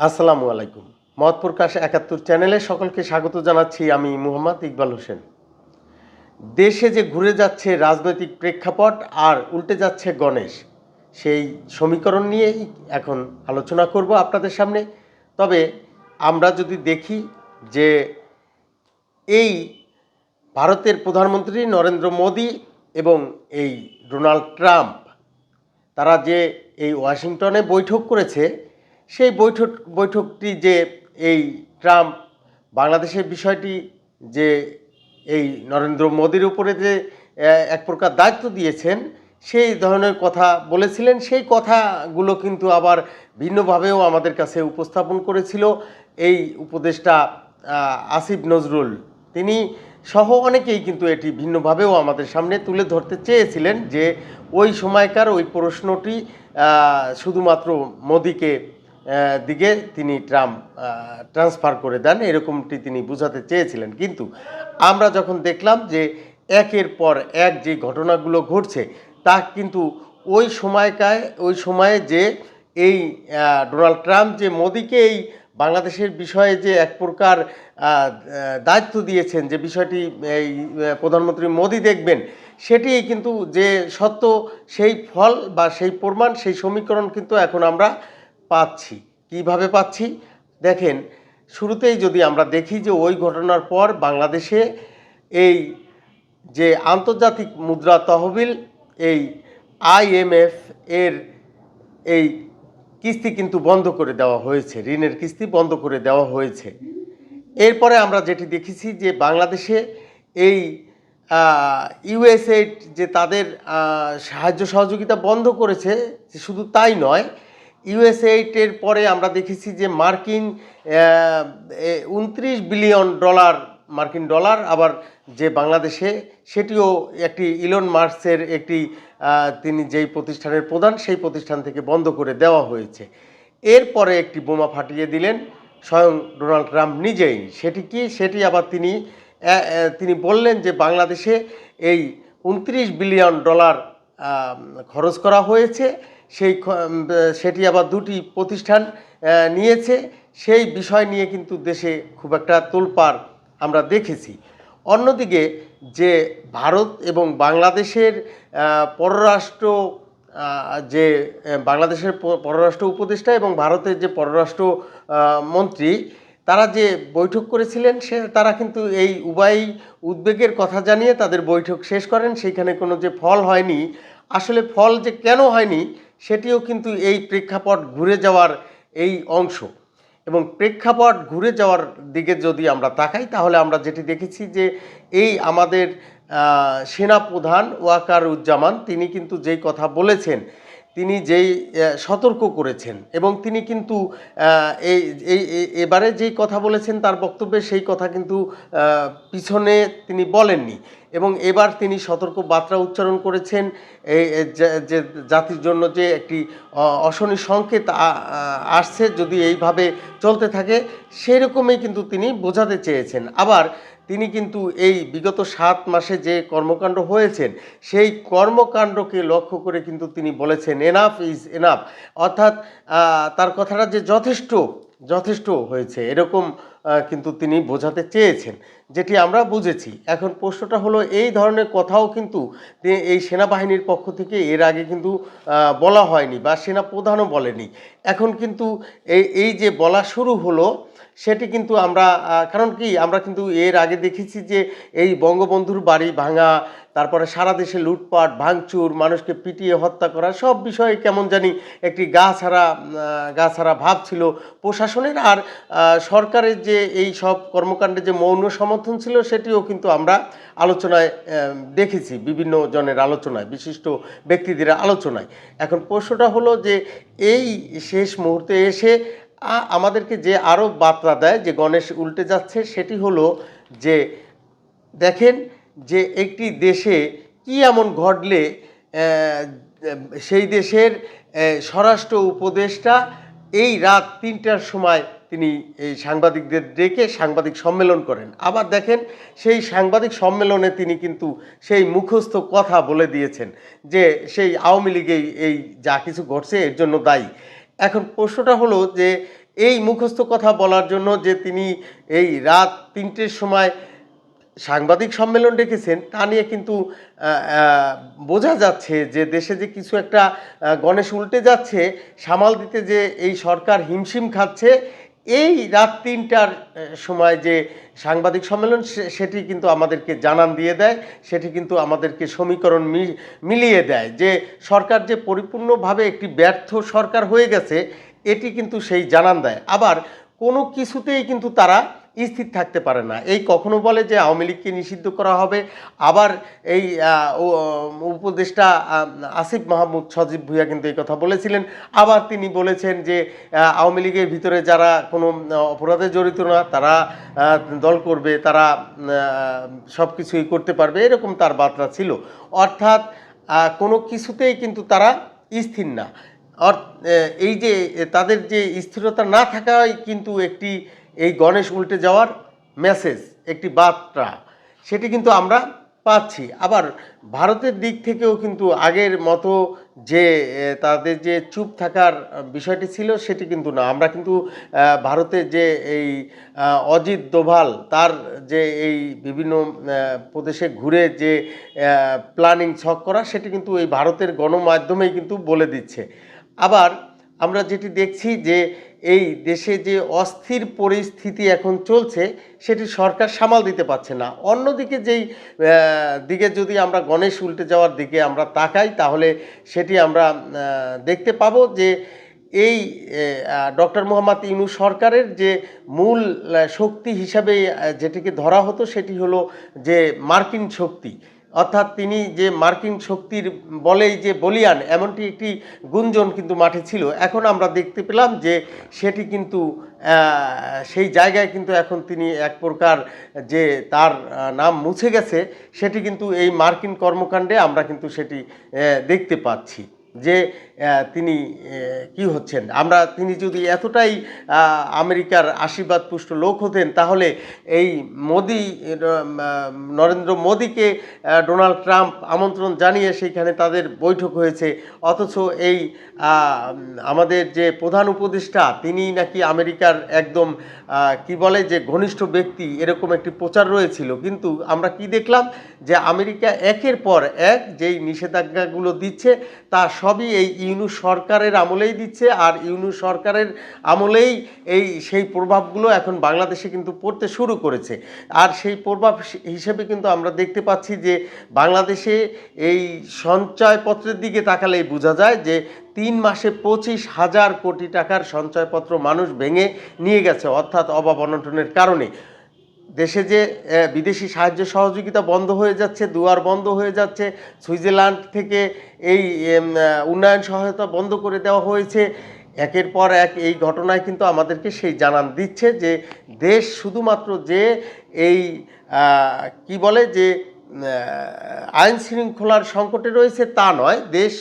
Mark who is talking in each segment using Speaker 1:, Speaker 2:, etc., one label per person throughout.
Speaker 1: আসসালামু আলাইকুম। মত প্রকাশ একাত্তর চ্যানেলে সকলকে স্বাগত জানাচ্ছি আমি মুহাম্মদ ইকবাল হোসেন। দেশে যে ঘুরে যাচ্ছে রাজনৈতিক প্রেক্ষাপট আর উল্টে যাচ্ছে গণেশ, সেই সমীকরণ নিয়েই এখন আলোচনা করব আপনাদের সামনে। তবে আমরা যদি দেখি যে এই ভারতের প্রধানমন্ত্রী নরেন্দ্র মোদী এবং এই ডোনাল্ড ট্রাম্প, তারা যে এই ওয়াশিংটনে বৈঠক করেছে সেই বৈঠক, বৈঠকটি যে এই ট্রাম্প, বাংলাদেশের বিষয়টি যে এই নরেন্দ্র মোদীর উপরে যে এক প্রকার দায়িত্ব দিয়েছেন, সেই ধরনের কথা বলেছিলেন। সেই কথাগুলো কিন্তু আবার ভিন্নভাবেও আমাদের কাছে উপস্থাপন করেছিল এই উপদেষ্টা আসিফ নজরুল। তিনি সহ অনেকেই কিন্তু এটি ভিন্নভাবেও আমাদের সামনে তুলে ধরতে চেয়েছিলেন যে, ওই সময়কার ওই প্রশ্নটি শুধুমাত্র মোদিকে দিকে তিনি ট্রাম্প ট্রান্সফার করে দেন, এরকমটি তিনি বোঝাতে চেয়েছিলেন। কিন্তু আমরা যখন দেখলাম যে একের পর এক যে ঘটনাগুলো ঘটছে, তা কিন্তু ওই সময়কায়, ওই সময়ে যে এই ডোনাল্ড ট্রাম্প, যে মোদিকে এই বাংলাদেশের বিষয়ে যে এক প্রকার দায়িত্ব দিয়েছেন, যে বিষয়টি এই প্রধানমন্ত্রী মোদি দেখবেন, সেটি কিন্তু যে সত্য, সেই ফল বা সেই প্রমাণ, সেই সমীকরণ কিন্তু এখন আমরা পাচ্ছি? কীভাবে পাচ্ছি? দেখেন, শুরুতেই যদি আমরা দেখি যে ওই ঘটনার পর বাংলাদেশে এই যে আন্তর্জাতিক মুদ্রা তহবিল, এই আইএমএফ এর এই কিস্তি কিন্তু বন্ধ করে দেওয়া হয়েছে, ঋণের কিস্তি বন্ধ করে দেওয়া হয়েছে। এরপরে আমরা যেটি দেখেছি যে বাংলাদেশে এই ইউএসএইড যে তাদের সাহায্য সহযোগিতা বন্ধ করেছে শুধু তাই নয় ইউএসএইটের পরে আমরা দেখেছি যে মার্কিন উনত্রিশ বিলিয়ন ডলার, মার্কিন ডলার, আবার যে বাংলাদেশে, সেটিও একটি ইলন মার্কসের একটি তিনি যেই প্রতিষ্ঠানের প্রধান, সেই প্রতিষ্ঠান থেকে বন্ধ করে দেওয়া হয়েছে। এরপরে একটি বোমা ফাটিয়ে দিলেন, স্বয়ং ডোনাল্ড ট্রাম্প নিজেই। সেটি কি? সেটি আবার তিনি তিনি বললেন যে বাংলাদেশে এই উনত্রিশ বিলিয়ন ডলার খরচ করা হয়েছে। সেই সেটি আবার দুটি প্রতিষ্ঠান নিয়েছে। সেই বিষয় নিয়ে কিন্তু দেশে খুব একটা তোলপাড় আমরা দেখেছি। অন্যদিকে যে ভারত এবং বাংলাদেশের পররাষ্ট্র যে বাংলাদেশের পররাষ্ট্র উপদেষ্টা এবং ভারতের যে পররাষ্ট্র মন্ত্রী, তারা যে বৈঠক করেছিলেন, সে, তারা কিন্তু এই উভয় উদ্বেগের কথা জানিয়ে তাদের বৈঠক শেষ করেন। সেইখানে কোনো যে ফল হয়নি, আসলে ফল যে কেন হয়নি সেটিও কিন্তু এই প্রেক্ষাপট ঘুরে যাওয়ার এই অংশ। এবং প্রেক্ষাপট ঘুরে যাওয়ার দিকে যদি আমরা তাকাই তাহলে আমরা যেটি দেখেছি যে এই আমাদের আহ, সেনাপ্রধান ওয়াকার উজ্জামান তিনি কিন্তু যেই কথা বলেছেন তিনি যেই সতর্ক করেছেন এবং তিনি কিন্তু এই- এবারে যেই কথা বলেছেন তার বক্তব্যে সেই কথা কিন্তু পিছনে তিনি বলেননি। এবং এবার তিনি সতর্ক বার্তা উচ্চারণ করেছেন। এই যে- জাতির জন্য যে একটি অশনি সংকেত আসছে যদি এইভাবে চলতে থাকে, সেরকমই কিন্তু তিনি বোঝাতে চেয়েছেন। আবার তিনি কিন্তু এই বিগত সাত মাসে যে কর্মকাণ্ড হয়েছেন, সেই কর্মকাণ্ডকে লক্ষ্য করে কিন্তু তিনি বলেছেন এনাফ ইজ এনাফ অর্থাৎ তার কথাটা যে যথেষ্ট যথেষ্ট হয়েছে। এরকম কিন্তু তিনি বোঝাতে চেয়েছেন। যেটি আমরা বুঝেছি, এখন প্রশ্নটা হলো এই ধরনের কথাও কিন্তু এই সেনাবাহিনীর পক্ষ থেকে এর আগে কিন্তু বলা হয়নি বা সেনা প্রধানও বলেনি। এখন কিন্তু এই এই যে বলা শুরু হলো, সেটি কিন্তু আমরা কারণ কি আমরা কিন্তু এর আগে দেখেছি যে এই বঙ্গবন্ধুর বাড়ি ভাঙা তারপরে সারা দেশে লুটপাট, ভাঙচুর, মানুষকে পিটিয়ে হত্যা করা, সব বিষয়ে কেমন জানি একটি গা ছাড়া গা ছাড়া ভাব ছিল প্রশাসনের। আর সরকারের যে এই সব কর্মকাণ্ডে যে মৌন সমর্থন ছিল, সেটিও কিন্তু আমরা আলোচনায় দেখেছি বিভিন্ন জনের আলোচনায়, বিশিষ্ট ব্যক্তিদের আলোচনায়। এখন প্রশ্নটা হলো যে এই শেষ মুহূর্তে এসে আমাদেরকে যে আরও বার্তা দেয়, যে গণেশ উল্টে যাচ্ছে, সেটি হলো যে, দেখেন যে একটি দেশে কি এমন ঘটলে সেই দেশের স্বরাষ্ট্র উপদেষ্টা এই রাত তিনটার সময় তিনি এই সাংবাদিকদের ডেকে সাংবাদিক সম্মেলন করেন। আবার দেখেন, সেই সাংবাদিক সম্মেলনে তিনি কিন্তু সেই মুখস্থ কথা বলে দিয়েছেন যে সেই আওয়ামী লীগেই এই যা কিছু ঘটছে এর জন্য দায়ী। এখন প্রশ্নটা হলো যে, এই মুখস্থ কথা বলার জন্য যে তিনি এই রাত তিনটের সময় সাংবাদিক সম্মেলন ডেকেছেন, তা নিয়ে কিন্তু বোঝা যাচ্ছে যে দেশে যে কিছু একটা গণেশ উল্টে যাচ্ছে, সামাল দিতে যে এই সরকার হিমশিম খাচ্ছে, এই রাত তিনটার সময় যে সাংবাদিক সম্মেলন সেটি কিন্তু আমাদেরকে জানান দিয়ে দেয়, সেটি কিন্তু আমাদেরকে সমীকরণ মিলিয়ে দেয় যে সরকার যে পরিপূর্ণভাবে একটি ব্যর্থ সরকার হয়ে গেছে, এটি কিন্তু সেই জানান দেয়। আবার কোনো কিছুতেই কিন্তু তারা স্থির থাকতে পারে না। এই কখনো বলে যে আওয়ামী লীগকে নিষিদ্ধ করা হবে। আবার এই উপদেষ্টা আসিফ মাহমুদ সজীব ভুইয়া কিন্তু এই কথা বলেছিলেন। আবার তিনি বলেছেন যে আওয়ামী লীগের ভিতরে যারা কোনো অপরাধে জড়িত না, তারা দল করবে, তারা সব কিছুই করতে পারবে, এরকম তার বার্তা ছিল। অর্থাৎ কোনো কিছুতেই কিন্তু তারা স্থির না। এই যে তাদের যে স্থিরতা না থাকাই কিন্তু একটি এই গণেশ উল্টে যাওয়ার মেসেজ একটি বার্তা সেটি কিন্তু আমরা পাচ্ছি। আবার ভারতের দিক থেকেও কিন্তু আগের মতো যে তাদের যে চুপ থাকার বিষয়টি ছিল সেটি কিন্তু না। আমরা কিন্তু আহ, ভারতের যে এই অজিত দোভাল তার যে এই বিভিন্ন প্রদেশে ঘুরে যে প্ল্যানিং ছক করা সেটি কিন্তু এই ভারতের গণমাধ্যমেই কিন্তু বলে দিচ্ছে। আবার আমরা যেটি দেখছি যে এই দেশে যে অস্থির পরিস্থিতি এখন চলছে, সেটি সরকার সামাল দিতে পারছে না। অন্যদিকে যেই দিকে যদি আমরা গণেশ উল্টে যাওয়ার দিকে আমরা তাকাই, তাহলে সেটি আমরা দেখতে পাবো যে এই ডক্টর মোহাম্মদ ইনু সরকারের যে মূল শক্তি হিসাবে যেটিকে ধরা হতো, সেটি হলো যে মার্কিন শক্তি। অর্থাৎ তিনি যে মার্কিন শক্তির বলেই যে বলিয়ান, এমনটি একটি গুঞ্জন কিন্তু মাঠে ছিল। এখন আমরা দেখতে পেলাম যে সেটি কিন্তু সেই জায়গায় কিন্তু এখন তিনি এক প্রকার যে তার নাম মুছে গেছে, সেটি কিন্তু এই মার্কিন কর্মকাণ্ডে আমরা কিন্তু সেটি দেখতে পাচ্ছি। যে তিনি কি হচ্ছেন? আমরা, তিনি যদি এতটাই আমেরিকার আশীর্বাদ পুষ্ট লোক হতেন, তাহলে এই মোদি নরেন্দ্র মোদিকে ডোনাল্ড ট্রাম্প আমন্ত্রণ জানিয়ে সেইখানে তাদের বৈঠক হয়েছে। অথচ এই আমাদের যে প্রধান উপদেষ্টা, তিনি নাকি আমেরিকার একদম কি বলে যে ঘনিষ্ঠ ব্যক্তি, এরকম একটি প্রচার রয়েছিল। কিন্তু আমরা কি দেখলাম? যে আমেরিকা একের পর এক যেই নিষেধাজ্ঞাগুলো দিচ্ছে, তা সবই এই ইউনু সরকারের আমলেই দিচ্ছে আর ইউনু সরকারের আমলেই এই সেই প্রভাবগুলো এখন বাংলাদেশে কিন্তু পড়তে শুরু করেছে। আর সেই প্রভাব হিসেবে কিন্তু আমরা দেখতে পাচ্ছি যে বাংলাদেশে এই সঞ্চয়পত্রের দিকে তাকালেই বোঝা যায় যে তিন মাসে পঁচিশ হাজার কোটি টাকার সঞ্চয়পত্র মানুষ ভেঙে নিয়ে গেছে অর্থাৎ অভাব অনটনের কারণে। দেশে যে বিদেশি সাহায্য সহযোগিতা বন্ধ হয়ে যাচ্ছে, দুয়ার বন্ধ হয়ে যাচ্ছে, সুইজারল্যান্ড থেকে এই উন্নয়ন সহায়তা বন্ধ করে দেওয়া হয়েছে। একের পর এক এই ঘটনায় কিন্তু আমাদেরকে সেই জানান দিচ্ছে যে, দেশ শুধুমাত্র যে এই কি বলে যে আইন শৃঙ্খলার সংকটে রয়েছে তা নয়, দেশ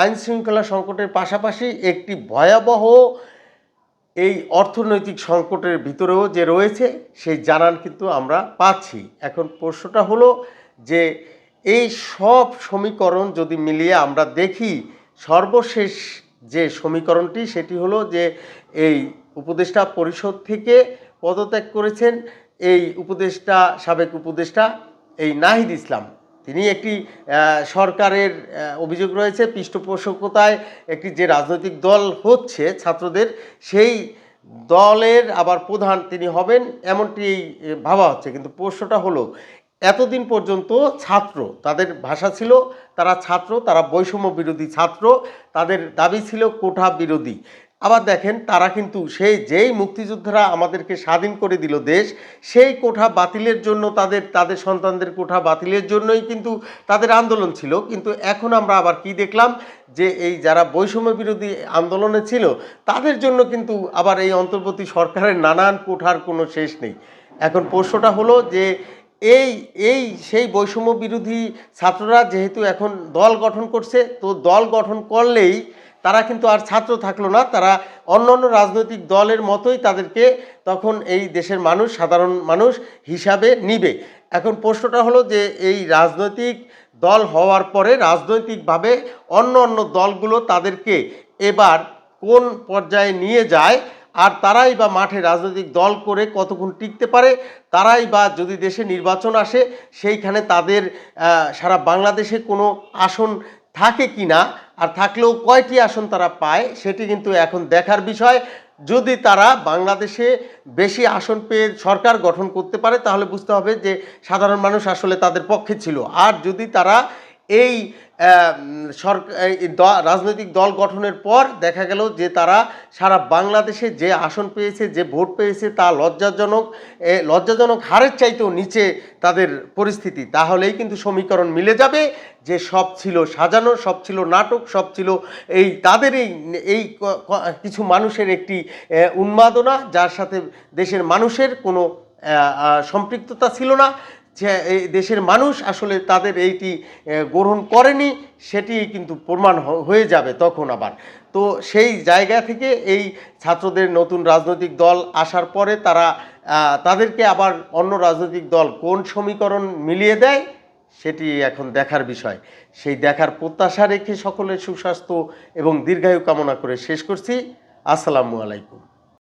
Speaker 1: আইন শৃঙ্খলা সংকটের পাশাপাশি একটি ভয়াবহ এই অর্থনৈতিক সংকটের ভিতরেও যে রয়েছে, সেই জানান কিন্তু আমরা পাচ্ছি। এখন প্রশ্নটা হলো যে, এই সব সমীকরণ যদি মিলিয়ে আমরা দেখি, সর্বশেষ যে সমীকরণটি, সেটি হলো যে, এই উপদেষ্টা পরিষদ থেকে পদত্যাগ করেছেন, এই উপদেষ্টা, সাবেক উপদেষ্টা, এই নাহিদ ইসলাম। তিনি একটি সরকারের অভিযোগ রয়েছে, পৃষ্ঠপোষকতায় একটি যে রাজনৈতিক দল হচ্ছে ছাত্রদের, সেই দলের আবার প্রধান তিনি হবেন, এমনটি ভাবা হচ্ছে। কিন্তু প্রশ্নটা হলো, এতদিন পর্যন্ত ছাত্র, তাদের ভাষা ছিল, তারা ছাত্র, তারা বৈষম্য বিরোধী ছাত্র, তাদের দাবি ছিল কোঠা বিরোধী। আবার দেখেন তারা কিন্তু সেই যেই মুক্তিযোদ্ধারা আমাদেরকে স্বাধীন করে দিল দেশ, সেই কোঠা বাতিলের জন্য তাদের তাদের সন্তানদের কোঠা বাতিলের জন্যই কিন্তু তাদের আন্দোলন ছিল। কিন্তু এখন আমরা আবার কি দেখলাম যে এই যারা বৈষম্য বিরোধী আন্দোলনে ছিল, তাদের জন্য কিন্তু আবার এই অন্তর্বর্তী সরকারের নানান কোঠার কোনো শেষ নেই। এখন প্রশ্নটা হলো যে এই এই সেই বৈষম্য বিরোধী ছাত্ররা যেহেতু এখন দল গঠন করছে, তো দল গঠন করলেই তারা কিন্তু আর ছাত্র থাকল না, তারা অন্য অন্য রাজনৈতিক দলের মতোই তাদেরকে তখন এই দেশের মানুষ, সাধারণ মানুষ হিসাবে নিবে। এখন প্রশ্নটা হলো যে এই রাজনৈতিক দল হওয়ার পরে রাজনৈতিকভাবে অন্য অন্য দলগুলো তাদেরকে এবার কোন পর্যায়ে নিয়ে যায়, আর তারাই বা মাঠে রাজনৈতিক দল করে কতক্ষণ টিকতে পারে, তারাই বা যদি দেশে নির্বাচন আসে, সেইখানে তাদের সারা বাংলাদেশে কোনো আসন থাকে কি না, আর থাকলেও কয়টি আসন তারা পায়, সেটি কিন্তু এখন দেখার বিষয়। যদি তারা বাংলাদেশে বেশি আসন পেয়ে সরকার গঠন করতে পারে, তাহলে বুঝতে হবে যে সাধারণ মানুষ আসলে তাদের পক্ষে ছিল। আর যদি তারা এই সরকার রাজনৈতিক দল গঠনের পর দেখা গেল যে তারা সারা বাংলাদেশে যে আসন পেয়েছে, যে ভোট পেয়েছে তা লজ্জাজনক লজ্জাজনক হারের চাইতেও নিচে তাদের পরিস্থিতি। তাহলেই কিন্তু সমীকরণ মিলে যাবে। যে সব ছিল সাজানো, সব ছিল নাটক, সব ছিল এই তাদের এই এই কিছু মানুষের একটি উন্মাদনা, যার সাথে দেশের মানুষের কোনো সম্পৃক্ততা ছিল না। যে এই দেশের মানুষ আসলে তাদের এইটি গ্রহণ করেনি, সেটি কিন্তু প্রমাণ হয়ে যাবে তখন আবার। তো সেই জায়গা থেকে এই ছাত্রদের নতুন রাজনৈতিক দল আসার পরে তারা তাদেরকে আবার অন্য রাজনৈতিক দল কোন সমীকরণ মিলিয়ে দেয়, সেটি এখন দেখার বিষয়। সেই দেখার প্রত্যাশা রেখে সকলের সুস্বাস্থ্য এবং দীর্ঘায়ু কামনা করে শেষ করছি। আসসালামু আলাইকুম।